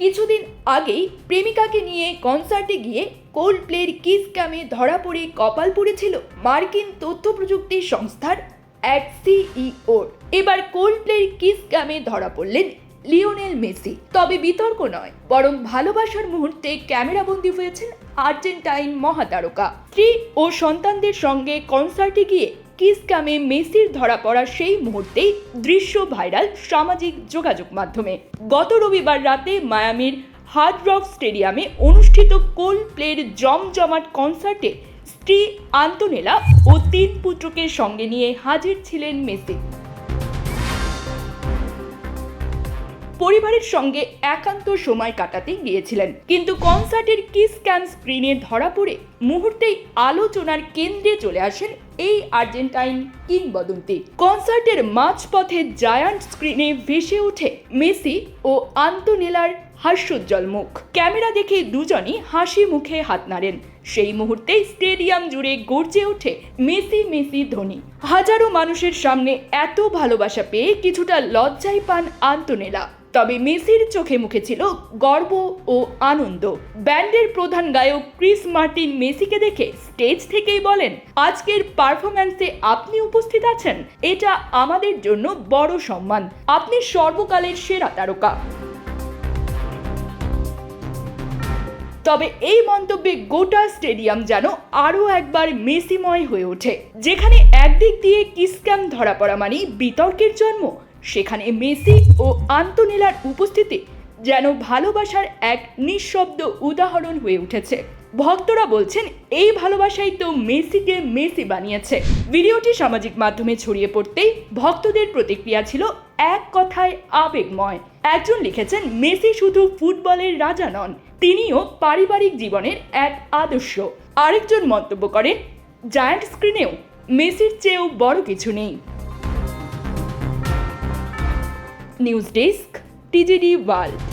কিছুদিন আগেই প্রেমিকাকে নিয়ে কনসার্টে গিয়ে কোল্ড প্লের কিস ক্যামে ধরা পড়ে কপাল পড়েছিল মার্কিন তথ্য প্রযুক্তি সংস্থার এক সিইওর এবার কোল্ড প্লের কিস ক্যামে ধরা পড়লেন লিওনেল মেসি তবে বিতর্ক নয়, বরং ভালোবাসার মুহূর্তে ক্যামেরাবন্দি হয়েছেন আর্জেন্টাইন মহাতারকা। স্ত্রী ও সন্তানদের সঙ্গে কনসার্টে গিয়ে কিস ক্যামে মেসির ধরা পড়া সেই মুহূর্তেই দৃশ্য ভাইরাল সামাজিক যোগাযোগ মাধ্যমে। গত রবিবার রাতে মায়ামির হার্ড রক স্টেডিয়ামে অনুষ্ঠিত কোল প্লের জমজমাট কনসার্টে স্ত্রী আন্তনেলা ও তিন পুত্রকে সঙ্গে নিয়ে হাজির ছিলেন মেসি। পরিবারের সঙ্গে একান্ত সময় কাটাতে গিয়েছিলেন। কিন্তু কনসার্টের কিস ক্যাম স্ক্রিনে ধরা পড়ে মুহূর্তেই আলোচনার কেন্দ্রে চলে আসেন এই আর্জেন্টাইন কিংবদন্তি। কনসার্টের মাঝপথে জায়ান্ট স্ক্রিনে ভেসে ওঠে মেসি ও আন্তনেলার হাস্যোজ্জ্বল মুখ। ক্যামেরা দেখে দুজনই হাসি মুখে হাত নাড়েন। সেই মুহূর্তে স্টেডিয়াম জুড়ে গর্জে ওঠে মেসি মেসি ধ্বনি হাজারো মানুষের সামনে এত ভালোবাসা পেয়ে কিছুটা লজ্জায় পান আন্তনেলা। তবে মেসির চোখে মুখে ছিল গর্ব ও আনন্দ। ব্যান্ডের প্রধান গায়ক ক্রিস মার্টিন মেসিকে দেখে স্টেজ থেকেই বলেন, আজকের পারফরম্যান্সে আপনি উপস্থিত আছেন। এটা আমাদের জন্য বড় সম্মান। আপনি সর্বকালের সেরা তারকা। তবে এই মন্তব্যে গোটা স্টেডিয়াম যেন আরও একবার মেসিময় হয়ে ওঠে। যেখানে একদিক দিয়ে কিসক্যাম ধরা পড়া মানেই বিতর্কের জন্ম, সেখানে মেসি ও আন্তনেলার উপস্থিতি যেন ভালোবাসার এক নিঃশব্দ উদাহরণ হয়ে উঠেছে। ভক্তরা বলছেন, এই ভালোবাসাই তো মেসিকে মেসি বানিয়েছে। ভিডিওটি সামাজিক মাধ্যমে ছড়িয়ে পড়তেই ভক্তদের প্রতিক্রিয়া ছিল এক কথায় আবেগময়। একজন লিখেছেন, মেসি শুধু ফুটবলের রাজা নন, তিনিও পারিবারিক জীবনের এক আদর্শ। আরেকজন মন্তব্য করেন, জায়ান্ট স্ক্রিনেও মেসির চেয়েও বড় কিছু নেই। News desk, TGD world.